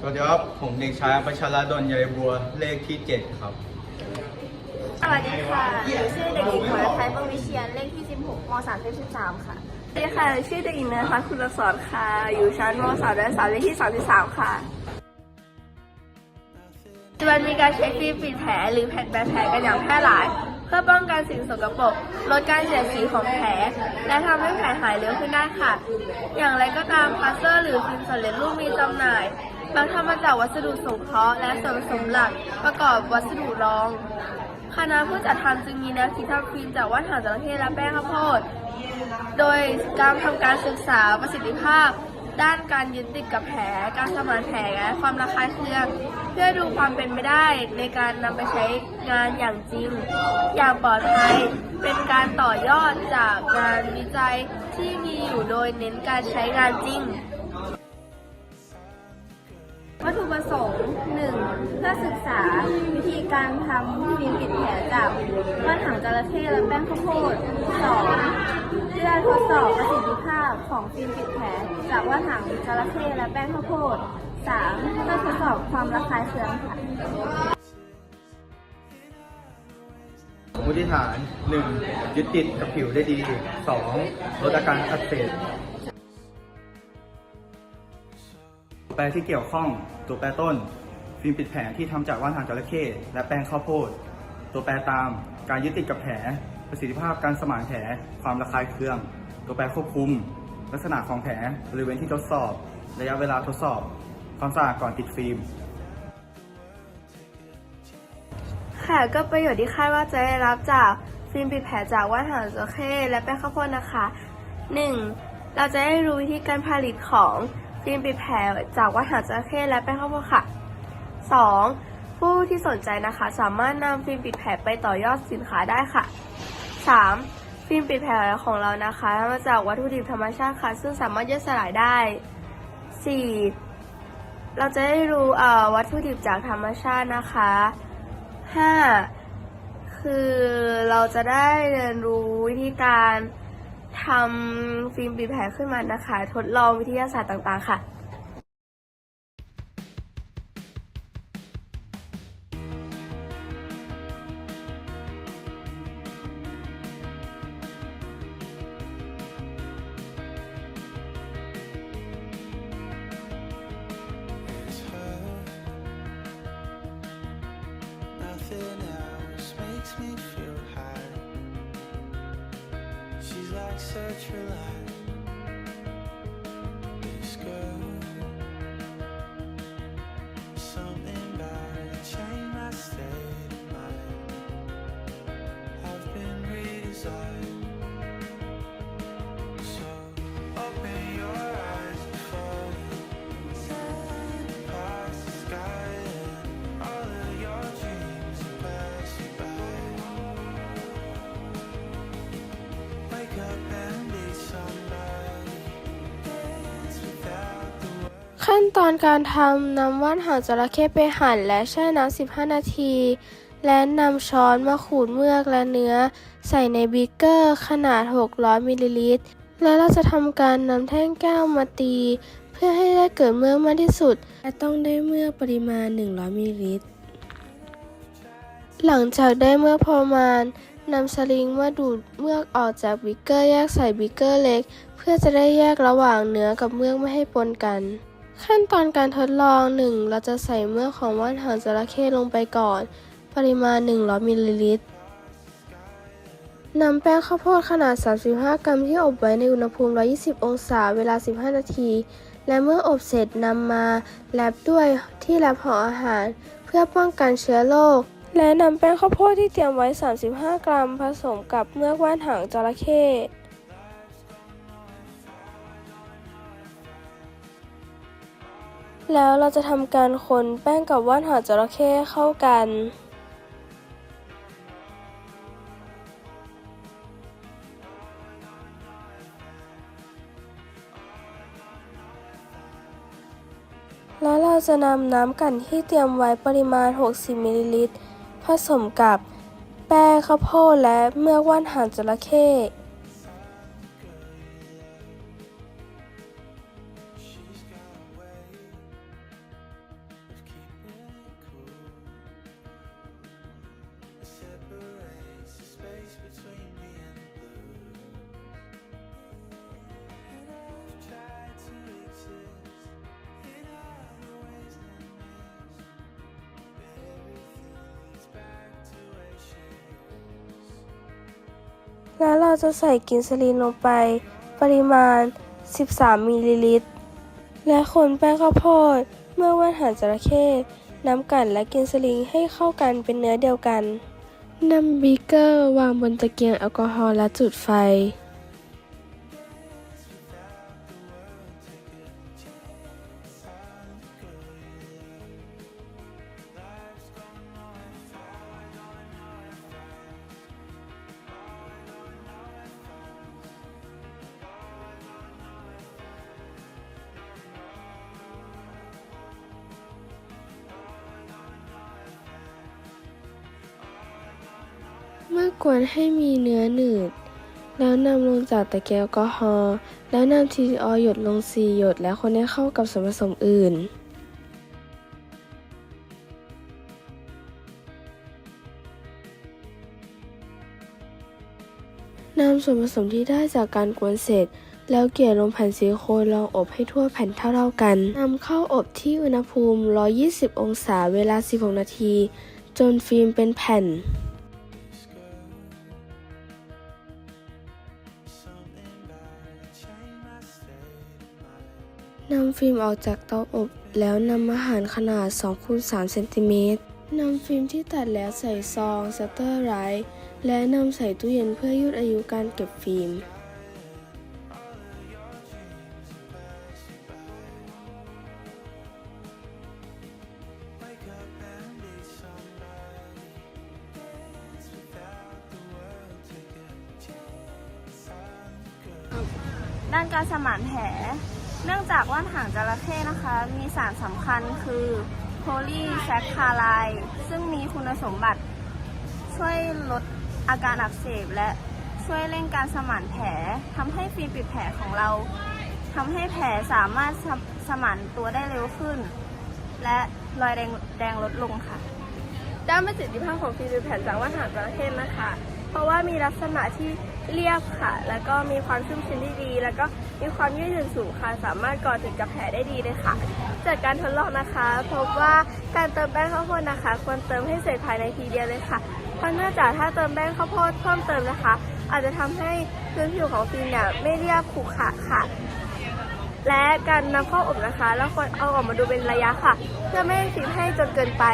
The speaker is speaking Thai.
สวัสดีครับ ผมเด็กชายประชาราดลใยบัวเลขที่ 7 ครับ สวัสดีค่ะหนูชื่อเด็กหญิงขวัญไทยปรวิเชียนเลขที่ 16ม3เลข13ค่ะ สวัสดีค่ะ ชื่อเด็กหญิงนะคะคุณสอนค่ะ อยู่ชั้นม .3 และ3เลขที่ 33 ค่ะปัจจุบันมีการใช้ฟิล์มปิดแผลหรือแผ่นแปะแผลกันอย่างแพร่หลาย เพื่อป้องกันสิ่งสกปรกลดการเสียดสีของแผล และทำให้แผลหายเร็วขึ้นได้ค่ะ อย่างไรก็ตามพลาสเตอร์หรือฟิล์มสำเร็จรูปมีจำหน่าย มักทำมาจากวัสดุสงเคราะห์และส่วนผสมหลักประกอบวัสดุรอง คณะผู้จัดทำจึงมีแนวคิดทำฟิล์มจากว่านหางจระเข้และแป้งข้าวโพด โดยการทำการศึกษาประสิทธิภาพ ด้านการยึดติดกับแผล การสมานแผลและความระคายเคือง เพื่อดูความเป็นไปได้ในการนำไปใช้งานอย่างจริง อย่างปลอดภัยเป็นการต่อยอดจากงานวิจัยที่มีอยู่โดยเน้นการใช้งานจริง เพื่อศึกษาวิธีการทำฟิล์มปิดแผลจากว่านหางจระเข้และแป้งข้าวโพด 2. เพื่อทดสอบประสิทธิภาพของฟิล์มปิดแผลจากว่านหางจระเข้และแป้งข้าวโพด 3. เพื่อทดสอบความระคายเคืองค่ะสมมติฐาน 1. ยึดติดกับผิวได้ดี 2. ลดอาการอักเสบแปรที่เกี่ยวข้องตัวแปรต้น ฟิล์มปิดแผลที่ทำจากว่านหางจระเข้และแป้งข้าวโพด ตัวแปรตาม การยึดติดกับแผล ประสิทธิภาพการสมานแผล ความระคายเคือง ตัวแปรควบคุม ลักษณะของแผลบริเวณที่ทดสอบ ระยะเวลาทดสอบ ความสะอาดก่อนติดฟิล์มค่ะก็ประโยชน์ที่คาดว่าจะได้รับจากฟิล์มปิดแผลจากว่านหางจระเข้และแป้งข้าวโพดนะคะ 1. เราจะได้รู้วิธีการผลิตของฟิล์มปิดแผลจากว่านหางจระเข้และแป้งข้าวโพดค่ะ 2. ผู้ที่สนใจนะคะ สามารถนำฟิล์มปิดแผลไปต่อยอดสินค้าได้ค่ะ 3. ฟิล์มปิดแผลของเรานะคะทำมาจากวัตถุดิบธรรมชาติค่ะ ซึ่งสามารถย่อยสลายได้ 4. เราจะได้รู้วัตถุดิบจากธรรมชาตินะคะ 5. คือเราจะได้เรียนรู้วิธีการทำฟิล์มปิดแผลขึ้นมานะคะ ทดลองวิทยาศาสตร์ต่างๆค่ะ Else makes me feel high. She's like such a light. This girl. Her changed my state of mind. I've been redesigned. ขั้นตอนการทำนำว่านหางจระเข้ไปหั่นและแช่น้ำ 15 นาที และนำช้อนมาขูดเมือกและเนื้อ ใส่ในบีเกอร์ขนาด 600 มิลลิลิตร และเราจะทำการนำแท่งแก้วมาตี เพื่อให้ได้เกิดเมือกมากที่สุด และต้องได้เมือกปริมาณ 100 มิลลิลิตร หลังจากได้เมือกพอประมาณนำสลิงมาดูดเมือกออกจากบีเกอร์แยกใส่บีเกอร์เล็ก เพื่อจะได้แยกระหว่างเนื้อกับเมือกไม่ให้ปนกัน ขั้นตอนการทดลอง 1. เราจะใส่เมือกของว่านหางจระเข้ลงไปก่อน ปริมาณ 100มิลลิลิตรนำแป้งข้าวโพดขนาด 35 กรัมที่อบไว้ในอุณหภูมิ 120 องศา เวลา 15 นาที และเมื่ออบเสร็จนำมาแลบด้วยที่แลบห่ออาหาร เพื่อป้องกันเชื้อโรค และนำแป้งข้าวโพดที่เตรียมไว้ 35 กรัม ผสมกับเมือกว่านหางจระเข้ แล้วเราจะทำการคนแป้งกับว่านหางจระเข้เข้ากัน แล้วเราจะนำน้ำกั่นที่เตรียมไว้ปริมาณ 60 มิลลิลิตร ผสมกับแป้งข้าวโพดและเมือกว่านหางจระเข้ แล้วเราจะใส่กินซลีนลงไป ปริมาณ 13 มิลลิลิตร และคนแป้งข้าวโพด เมื่อว่านหางจระเข้น้ำกันและกินซลินให้เข้ากันเป็นเนื้อเดียวกันนำบีเกอร์วางบนตะเกียงแอลกอฮอล์และจุดไฟ กวนให้มีเนื้อหนืด แล้วนำลงจากตะเกียงแอลกอฮอล์แล้วนำทีออหยดลง4หยดและคนให้เข้ากับส่วนผสมอื่น นำส่วนผสมที่ได้จากการกวนเสร็จ แล้วเกลี่ยลงแผ่นซิลิโคนรองอบให้ทั่วแผ่นเท่าๆกันนำเข้าอบที่อุณหภูมิ 120 องศาเวลา 16 นาที จนฟิล์มเป็นแผ่นำฟิล์มออกจากเตาอบ แล้วนำอาหารขนาด2คูณ3เซนติเมตรนำฟิล์มที่ตัดแล้วใส่ซองสเตอร์ไรต์และนำใส่ตู้เย็นเพื่อยืดอายุการเก็บฟิล์มด้านการสมานแผล เนื่องจากว่านหางจระเข้นะคะ มีสารสำคัญคือโพลีแซคคาไลซึ่งมีคุณสมบัติช่วยลดอาการอักเสบและช่วยเร่งการสมานแผลทำให้ฟิล์มปิดแผลของเราทำให้แผลสามารถสมสมานตัวได้เร็วขึ้น และรอยแดงแดงลดลงค่ะ ด้านประสิทธิภาพของฟิล์มปิดแผ่นจากว่านหางจระเข้นะคะ เพราะว่ามีลักษณะที่ เรียบค่ะ แล้วก็มีความชุ่มชื้นที่ดี แล้วก็มีความยืดหยุ่นสูงค่ะ สามารถก่อติดกับแผลได้ดีเลยค่ะ จากการทดลองนะคะ พบว่าการเติมแป้งข้าวโพดนะคะ ควรเติมให้เสร็จภายในทีเดียวเลยค่ะเพราะเนื่องจากถ้าเติมแป้งข้าวโพดเพิ่มเติมนะคะ อาจจะทำให้พื้นผิวของฟิล์มเนี่ยไม่เรียบขรุขระค่ะ และการนำเข้าอบนะคะ แล้วควรเอาออกมาดูเป็นระยะค่ะ เพื่อไม่ให้ฟิล์มให้จนเกินไป